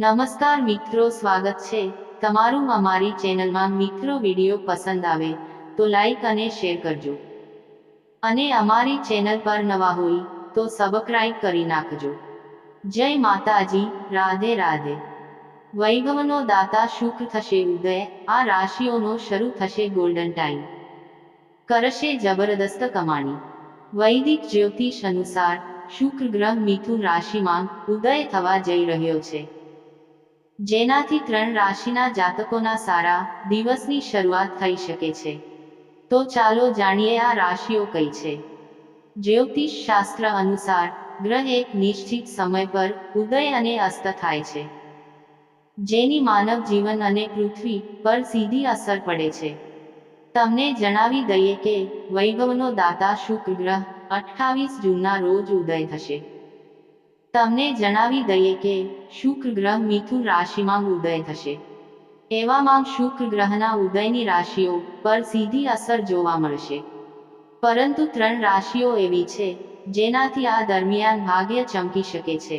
નમસ્કાર મિત્રો, સ્વાગત છે તમારું અમારી ચેનલમાં. મિત્રો, વીડિયો પસંદ આવે તો લાઈક અને શેર કરજો. અને અમારી ચેનલ પર નવા હોય તો સબસ્ક્રાઇબ કરી નાખજો. જય માતાજી, રાધે રાધે. વૈભવનો દાતા શુક્ર થશે ઉદય, આ રાશિઓનો શરૂ થશે ગોલ્ડન ટાઈમ કરશે જબરદસ્ત કમાણી. વૈદિક જ્યોતિષ અનુસાર શુક્ર ગ્રહ મિથુન રાશિમાં ઉદય થવા જઈ રહ્યો છે. જેનાથી ત્રણ રાશિના જાતકોના સારા દિવસની શરૂઆત થઈ શકે છે. તો ચાલો જાણીએ આ રાશિઓ કઈ છે. જ્યોતિષ શાસ્ત્ર અનુસાર, ગ્રહ એક નિશ્ચિત સમય પર ઉદય અને અસ્ત થાય છે. જેની માનવ જીવન અને પૃથ્વી પર સીધી અસર પડે છે. તમને જણાવી દઈએ કે વૈભવનો દાતા શુક્ર ગ્રહ અઠ્ઠાવીસ જૂનના રોજ ઉદય થશે. તમને જણાવી દઈએ કે શુક્ર ગ્રહ મિથુન રાશિમાં ઉદય થશે. એવામાં શુક્ર ગ્રહના ઉદયની રાશિઓ પર સીધી અસર જોવા મળશે. પરંતુ ત્રણ રાશિઓ એવી છે, જેનાથી આ દરમિયાન ભાગ્ય ચમકી શકે છે.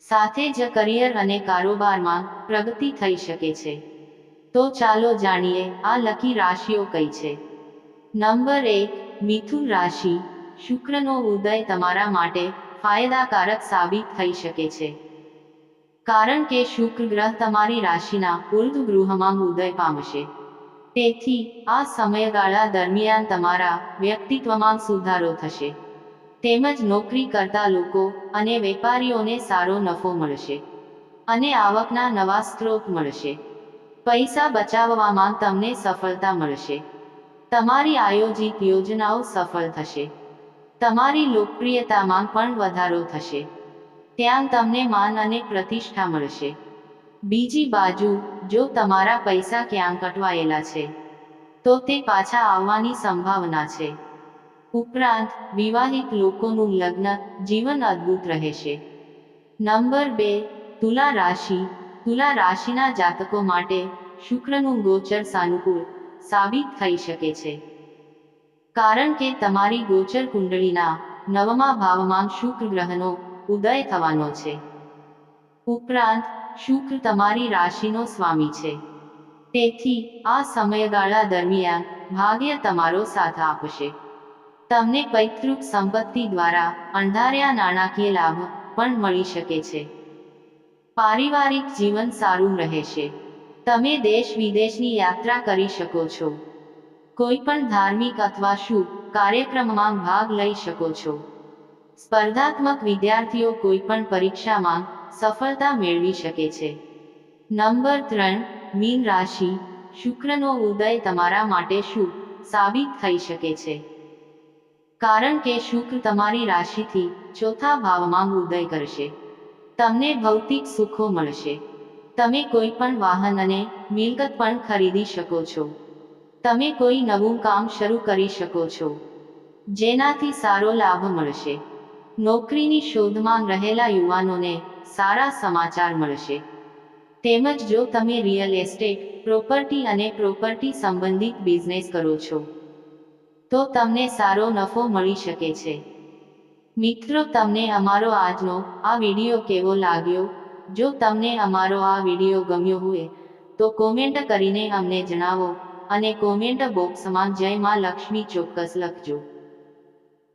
સાથે જ કરિયર અને કારોબારમાં પ્રગતિ થઈ શકે છે. તો ચાલો જાણીએ આ લકી રાશિઓ કઈ છે. નંબર એક, મિથુન રાશિ. શુક્રનો ઉદય તમારા માટે ફાયદાકારક સાબિત થઈ શકે છે. કારણ કે શુક્ર ગ્રહ તમારી રાશિના ઉર્ધ ગૃહમાં ઉદય પામશે. તેથી, આ સમયગાળા દરમિયાન તમારા વ્યક્તિત્વમાં સુધારો થશે. તેમજ નોકરી કરતા લોકો અને વેપારીઓને સારો નફો મળશે. અને આવકના નવા સ્ત્રોત મળશે. પૈસા બચાવવામાં તમને સફળતા મળશે. તમારી આયોજિત યોજનાઓ સફળ થશે. તમારી લોકપ્રિયતામાં પણ વધારો થશે. ત્યાં તમને માન અને પ્રતિષ્ઠા મળશે. બીજી બાજુ, જો તમારા પૈસા ક્યાંક અટવાયેલા છે, તો તે પાછા આવવાની સંભાવના છે. ઉપરાંત, વિવાહિત લોકોનું લગ્ન જીવન અદ્ભુત રહેશે. નંબર બે, તુલા રાશિ, તુલા રાશિના જાતકો માટે શુક્રનું ગોચર સાનુકૂળ સાબિત થઈ શકે છે. કારણ કે તમારી ગોચર કુંડળીના નવમા ભાવમાં શુક્ર ગ્રહનો ઉદય થવાનો છે. ઉપરાંત, શુક્ર તમારી રાશિનો સ્વામી છે. તેથી, આ સમયગાળા દરમિયાન ભાગ્ય તમારો સાથ આપશે. તમને પૈતૃક સંપત્તિ દ્વારા અંધાર્યા નાણાકીય લાભ પણ મળી શકે છે. પારિવારિક જીવન સારું રહેશે. તમે દેશ વિદેશની યાત્રા કરી શકો છો. કોઈ પણ ધાર્મિક અથવા શુભ કાર્યક્રમમાં ભાગ લઈ શકો છો. સ્પર્ધાત્મક વિદ્યાર્થીઓ કોઈ પણ પરીક્ષામાં સફળતા મેળવી શકે છે. નંબર ત્રણ, મીન રાશિ. શુક્રનો ઉદય તમારા માટે શુભ સાબિત થઈ શકે છે. કારણ કે શુક્ર તમારી રાશિથી ચોથા ભાવમાં ઉદય કરશે. તમને ભૌતિક સુખો મળશે. તમે કોઈ પણ વાહન અને મિલકત પણ ખરીદી શકો છો. તમે કોઈ નવું કામ શરૂ કરી શકો છો. જેનાથી સારો લાભ મળશે. નોકરીની શોધમાં રહેલા યુવાનોને સારા સમાચાર મળશે. તેમજ જો તમે રિયલ એસ્ટેટ, પ્રોપર્ટી અને પ્રોપર્ટી સંબંધિત બિઝનેસ કરો છો, તો તમને સારો નફો મળી શકે છે. મિત્રો, તમને અમારો આજનો આ વીડિયો કેવો લાગ્યો? જો તમને અમારો આ વીડિયો ગમ્યો હોય, તો કોમેન્ટ કરીને અમને જણાવો. અને કોમેન્ટ બોક્સમાં જય માં લક્ષ્મી ચોક્કસ લખજો.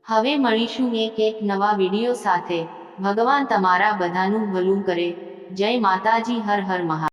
હવે મળીશું એક એક નવા વીડિયો સાથે. ભગવાન તમારા બધાનું ભલું કરે. જય માતાજી, હર હર મહા